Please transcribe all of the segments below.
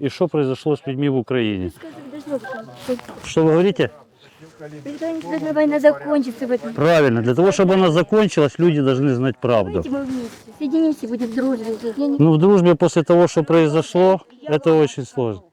и что произошло с людьми в Украине. Скажи, Что вы говорите? Когда должна война закончиться в этом. Правильно. Для того, чтобы она закончилась, люди должны знать правду. Давайте мы вместе соединимся, будем в дружбе жить. Я не Ну, в дружбе после того, что произошло, это очень сложно.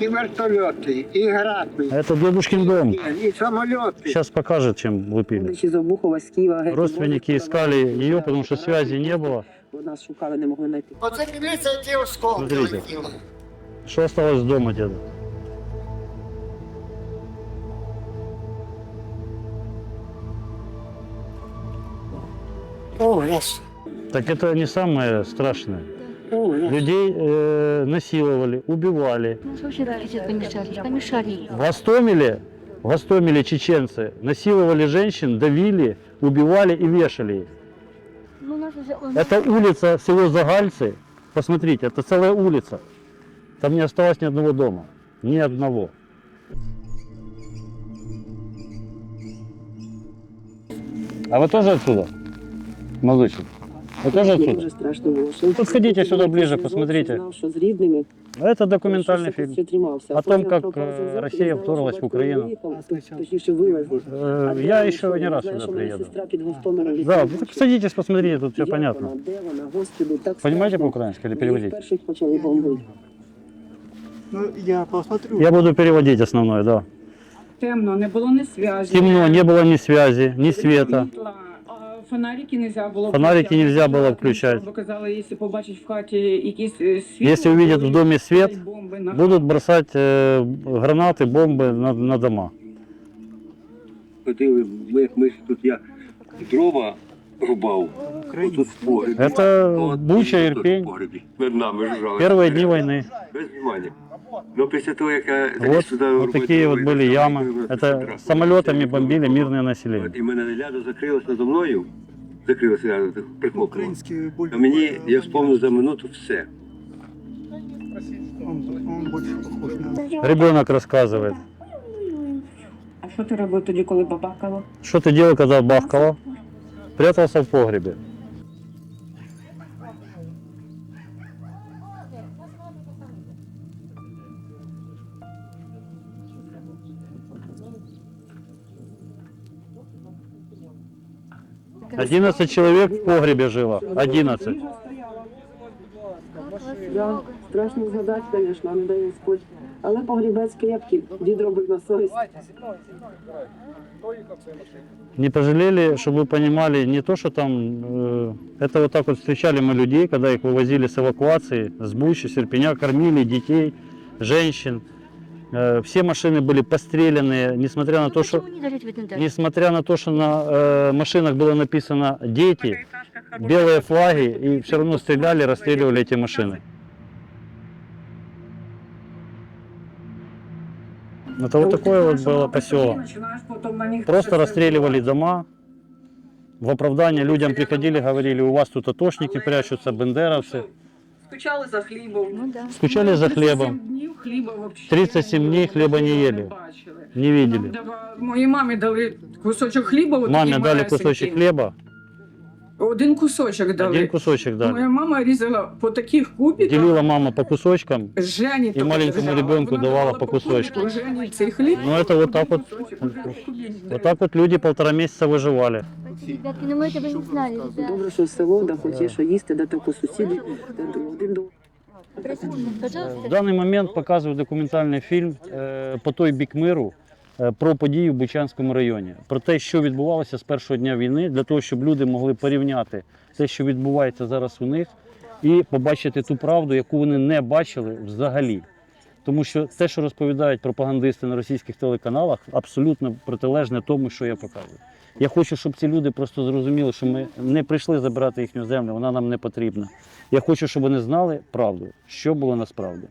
І вертольоти, і гради, Это дедушкин дом. і самоліти. Сейчас покажет, чем лупили. Вночі з Обухова, з Києва. геть Родственники не искали ее, потому что связи не было. Бо Нас шукали, не могли знайти. Оце дивіться, які осколки Смотрите. летіли. Что осталось дома, деда? Ужас. Так это не самое страшное. Ужас. Людей э, насиловали, убивали. Ну, что вчера сейчас помешали? Помешали. В Гостомеле, в Гостомеле чеченцы насиловали женщин, давили, убивали и вешали их. Ну, нас Это улица село Загальцы. Посмотрите, это целая улица. Там не осталось ни одного дома. Ни одного. А вы тоже отсюда? Молодочек. Вы тоже Мені отсюда? дуже страшно було. Що Подходите сюда ближе, Що посмотрите. Знав, що з рідними. Это документальный що фильм. все тримався. О А том, потім как, пропав е, зв'язок, Росія не знала, вторглась що в батько Україну. виїхав, Точніше, вивезли. Э, А де Я вона еще йшла? не раз Знаю, сюда що моя приеду. сестра під Гостомелем Да, літала. вы так садитесь, посмотрите, тут все Як понятно. Вона, де вона, господи, так Понимаете страшно. по-украински или Їх переводить? перших почали бомбити. Ну, я посмотрю. Я буду переводить основное, да. Темно, не було ні зв'язі. Темно, не было ни связи, ни света. світла. А, Фонарики нельзя було Фонарики включати. нельзя було включати. Бо казали, якщо побачить в хаті якісь е, світло, Если увидят в доме свет, бомби на будут бросать э, гранаты, бомбы на, на дома. ходили, ми, як ми ж тут я дрова рубав, тут в погребі. Это От, Буча, тут в Ірпінь. погребі. Над нами лежали. Первые дни войны. Без внимания. Ну, після того, як я Вот, заліз сюди вот робити такие вот дрова, были я ямы. сам Это прекрасно. самолетами бомбили мирное население. От, І мене ляда закрилась надо мною, закрилася ляда, так прихлопнула. Украинский боль. А мені, я вспомнив за минуту все. Он, он больше похож на... Ребенок рассказывает. А що ти робив тоді, коли бабакало? Что ты делал, когда бахкало? Прятался в погребе. Одиннадцать человек в погребе жило. Одиннадцать. Да, страшно згадати, звісно, не дає Господь. Але погрібець крепкий, дід робить на совість. Не пожалели, чтобы вы понимали, не то, что там, э, это вот так вот встречали мы людей, когда их вывозили с эвакуации, с Бучи, Серпеня, кормили детей, женщин. Э, все машины были постреляны, несмотря на то, что, Почему не дожить в этом доме? несмотря на то, что на э, машинах было написано «дети», белые флаги, и все равно стреляли, расстреливали эти машины. Это вот такое вот было поселок. Просто расстреливали дома. В оправдание людям приходили, говорили, у вас тут атошники прячутся, бендеровцы. Скучали за хлібом. Ну да. Скучали за 37 хлебом. днів хліба вообще 37 дней хлеба не ели. бачили. Не видели. Дава- Моїй мамі дали кусочок хліба. от Маме такий дали малесенький. кусочек хлеба, Один кусочок дали. один кусочек Моя дали. мама різала по таких кубиках. Делила мама по кусочкам. Жені І маленькому ребенку давала по кусочку. Жені цей хліб. Ну это вот так вот, вот так вот люди полтора месяца выживали. Ребятки, ну мы этого не знали, ребят. Добре, що село, де хоч є що їсти, де тако сусіди, де один до Простите, В пожалуйста. даний момент показує документальний фільм е, по той бік миру е, про події в Бучанському районі, про те, що відбувалося з першого дня війни, для того, щоб люди могли порівняти те, що відбувається зараз у них, і побачити ту правду, яку вони не бачили взагалі. Тому що те, що розповідають пропагандисти на російських телеканалах, абсолютно протилежне тому, що я показую. Я хочу, щоб ці люди просто зрозуміли, що ми не прийшли забирати їхню землю, вона нам не потрібна. Я хочу, щоб вони знали правду, що було насправді.